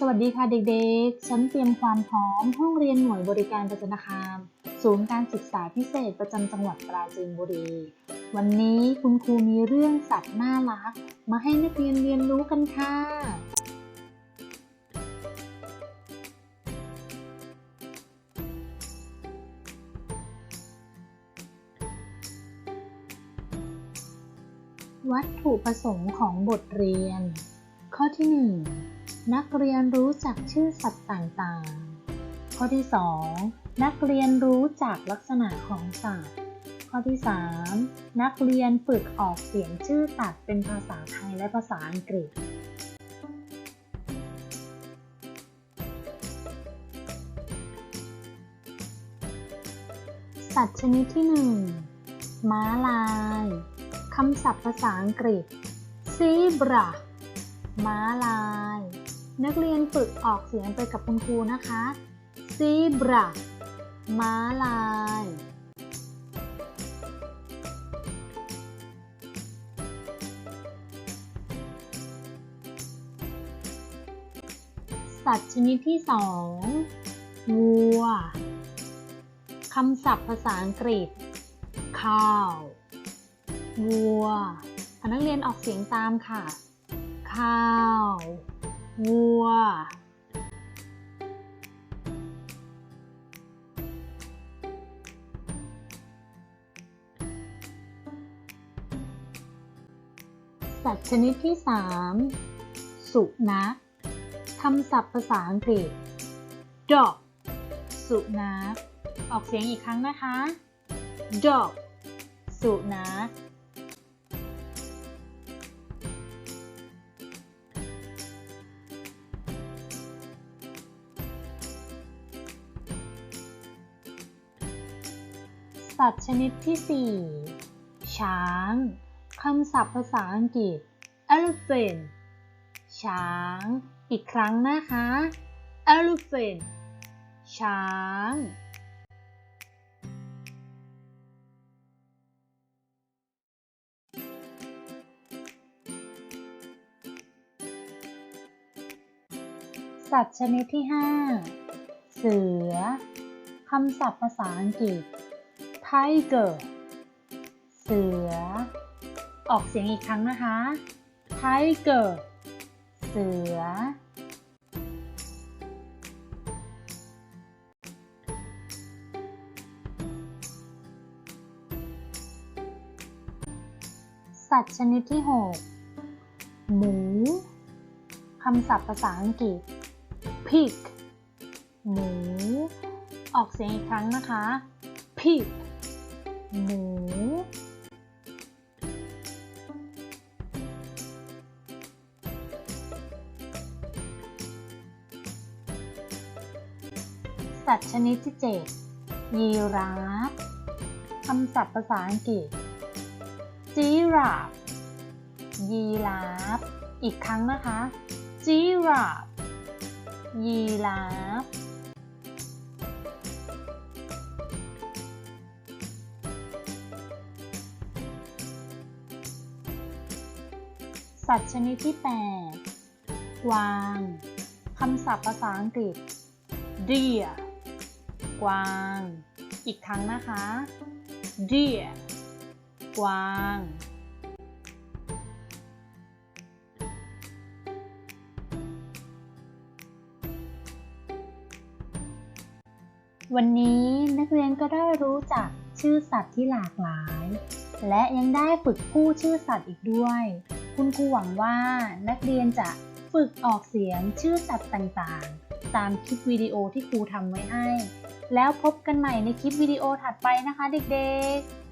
สวัสดีค่ะเด็กๆฉันเตรียมความพร้อมห้องเรียนหน่วยบริการประจันคาม ศูนย์การศึกษาพิเศษประจำจังหวัดปราจีนบุรี วันนี้คุณครูมีเรื่องสัตว์น่ารัก มาให้นักเรียนเรียนรู้กันค่ะ วัตถุประสงค์ของบทเรียน ข้อที่ 1 นักเรียนรู้จักชื่อสัตว์ต่างๆ ข้อที่ 2 นักเรียนรู้จักลักษณะของสัตว์ ข้อที่ 3 นักเรียนฝึกออกเสียงชื่อสัตว์เป็นภาษาไทยและภาษาอังกฤษสัตว์ชนิดที่ 1 ม้าลาย คำศัพท์ภาษาอังกฤษ zebra ม้าลาย นักเรียนฝึกออกเสียงไปกับคุณครูนะคะ zebra ม้าลาย สัตว์ชนิดที่สองวัว คำศัพท์ภาษาอังกฤษ cow วัวนักเรียนออกเสียงตามค่ะข้า วัว สัตว์ชนิดที่ 3 สุนัขคำศัพท์ภาษาอังกฤษ dog สุนัขออกเสียงอีกครั้งนะคะ dog สุนัข สัตว์ชนิดที่ 4 ช้าง คำศัพท์ภาษาอังกฤษ elephant ช้าง อีกครั้งนะคะ elephant ช้าง สัตว์ชนิดที่ 5 เสือ คำศัพท์ภาษาอังกฤษ tiger เสือ ออกเสียงอีกครั้งนะคะ tiger เสือ สัตว์ชนิดที่ 6 หมู คำศัพท์ภาษาอังกฤษ pig หมู ออกเสียงอีกครั้งนะคะ pig หมู สัตว์ชนิดที่7ยีราฟคำศัพท์ภาษาอังกฤษ giraffe ยีราฟอีกครั้งนะคะ giraffe ยีราฟ สัตว์ชนิดที่ 8 กวาง คำศัพท์ภาษาอังกฤษ deer กวาง อีกครั้งนะคะ deer กวาง วันนี้นักเรียนก็ได้รู้จักชื่อสัตว์ที่หลากหลาย และยังได้ฝึกพูดชื่อสัตว์อีกด้วย คุณครูหวังว่านักเรียนจะฝึกออกเสียงชื่อสัตว์ต่างๆ ตามคลิปวิดีโอที่ครูทำไว้ให้ แล้วพบกันใหม่ในคลิปวิดีโอถัดไปนะคะเด็กๆ